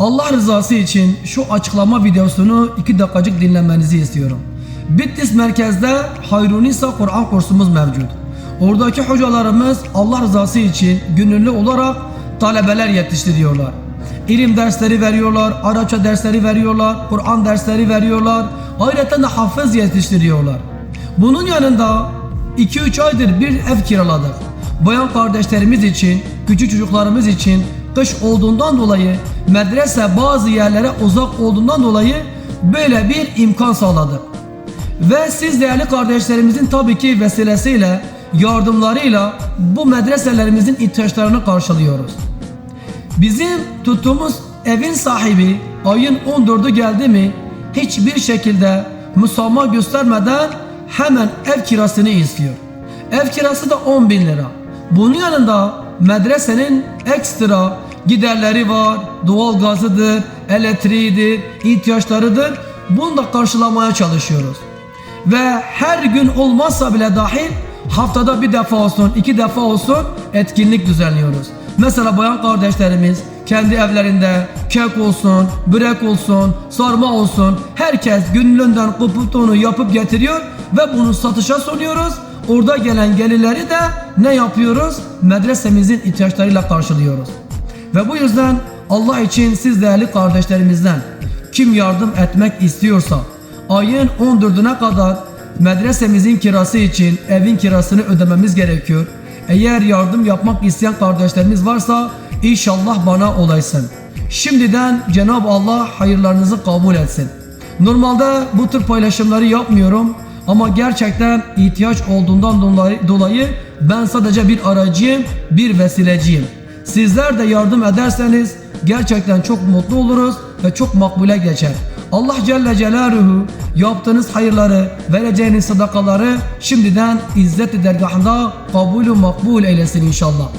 Allah rızası için şu açıklama videosunu iki dakikacık dinlemenizi istiyorum. Bitlis merkezde Hayrunisa Kur'an kursumuz mevcut. Oradaki hocalarımız Allah rızası için gönüllü olarak talebeler yetiştiriyorlar. İlim dersleri veriyorlar, Arapça dersleri veriyorlar, Kur'an dersleri veriyorlar. Ayrıca de hafız yetiştiriyorlar. Bunun yanında 2-3 aydır bir ev kiraladık. Bayan kardeşlerimiz için, küçük çocuklarımız için kış olduğundan dolayı medrese bazı yerlere uzak olduğundan dolayı böyle bir imkan sağladık. Ve siz değerli kardeşlerimizin tabii ki vesilesiyle, yardımlarıyla bu medreselerimizin ihtiyaçlarını karşılıyoruz. Bizim tuttuğumuz evin sahibi ayın 14'ü geldi mi hiçbir şekilde müsamaha göstermeden hemen ev kirasını istiyor. Ev kirası da 10 bin lira. Bunun yanında medresenin ekstra giderleri var, doğal gazıdır, elektriğidir, ihtiyaçlarıdır. Bunu da karşılamaya çalışıyoruz. Ve her gün olmazsa bile dahil haftada bir defa olsun, iki defa olsun etkinlik düzenliyoruz. Mesela bayan kardeşlerimiz kendi evlerinde kek olsun, börek olsun, sarma olsun herkes gönlünden kopup onu yapıp getiriyor ve bunu satışa sunuyoruz. Orada gelen gelirleri de ne yapıyoruz? Medresemizin ihtiyaçlarıyla karşılıyoruz. Ve bu yüzden Allah için siz değerli kardeşlerimizden kim yardım etmek istiyorsa ayın 14'üne kadar medresemizin kirası için evin kirasını ödememiz gerekiyor. Eğer yardım yapmak isteyen kardeşlerimiz varsa inşallah bana olaysın. Şimdiden Cenab-ı Allah hayırlarınızı kabul etsin. Normalde bu tür paylaşımları yapmıyorum ama gerçekten ihtiyaç olduğundan dolayı, ben sadece bir aracıyım, bir vesileciyim. Sizler de yardım ederseniz gerçekten çok mutlu oluruz ve çok makbule geçer. Allah Celle Celaluhu yaptığınız hayırları, vereceğiniz sadakaları şimdiden izzet-i dergahında kabulü makbul eylesin inşallah.